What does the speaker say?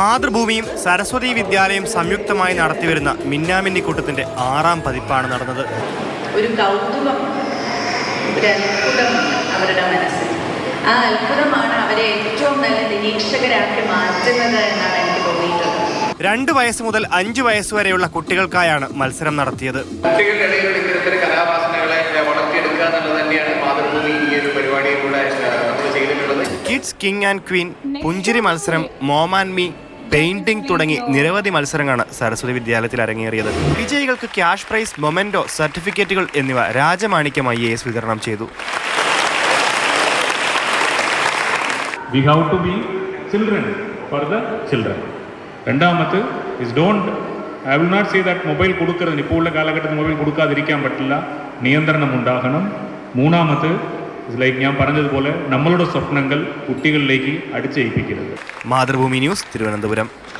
മാതൃഭൂമിയും സരസ്വതി വിദ്യാലയം സംയുക്തമായി നടത്തിവരുന്ന മിന്നാമിന്നിക്കൂട്ടത്തിന്റെ ആറാം പതിപ്പാണ് നടന്നത്. ഒരു കൗതുകം ഒരു അത്ഭുതമുണ്ട് അവരുടെ മനസ്സിൽ. ആ അത്ഭുതമാണ് അവരെ ഏറ്റവും നല്ല നിരീക്ഷകരാക്കി മാറ്റുന്നത് എന്നാണ് എനിക്ക് തോന്നിയിട്ടുള്ളത്. രണ്ട് വയസ്സ് മുതൽ അഞ്ച് വയസ്സ് വരെയുള്ള കുട്ടികൾക്കായാണ് മത്സരം നടത്തിയത്. കുട്ടികളുടെ കലാവാസനകളെ വളർത്തിയെടുക്കുക എന്നുള്ളത് തന്നെയാണ് മാതൃഭൂമി ഈ ഒരു പരിപാടിയിലൂടെ നമ്മൾ ചെയ്തിട്ടുള്ളത്. കിഡ്സ് കിങ് ആൻഡ് ക്വീൻ പുഞ്ചിരി മത്സരം മോമാൻ മീ പെയിന്റിംഗ് തുടങ്ങി നിരവധി മത്സരങ്ങളാണ് സരസ്വതി വിദ്യാലയത്തിൽ അരങ്ങേറിയത്. വിജയികൾക്ക് ക്യാഷ് പ്രൈസ് മൊമെന്റോ സർട്ടിഫിക്കറ്റുകൾ എന്നിവ രാജമാണിക്യമായി എസ് വിതരണം ചെയ്തു. Don't I note that mobile കൊടുക്കരുത്. ഇപ്പോൾ ഉള്ള കാലഘട്ടത്തിൽ മൊബൈൽ കൊടുക്കാതിരിക്കാൻ പറ്റില്ല. നിയന്ത്രണം ഉണ്ടാകണം. മൂന്നാമത് ലൈക്ക് ഞാൻ പറഞ്ഞതുപോലെ നമ്മളുടെ സ്വപ്നങ്ങൾ കുട്ടികളിലേക്ക് അടിച്ചേൽപ്പിക്കരുത്. മാതൃഭൂമി ന്യൂസ് തിരുവനന്തപുരം.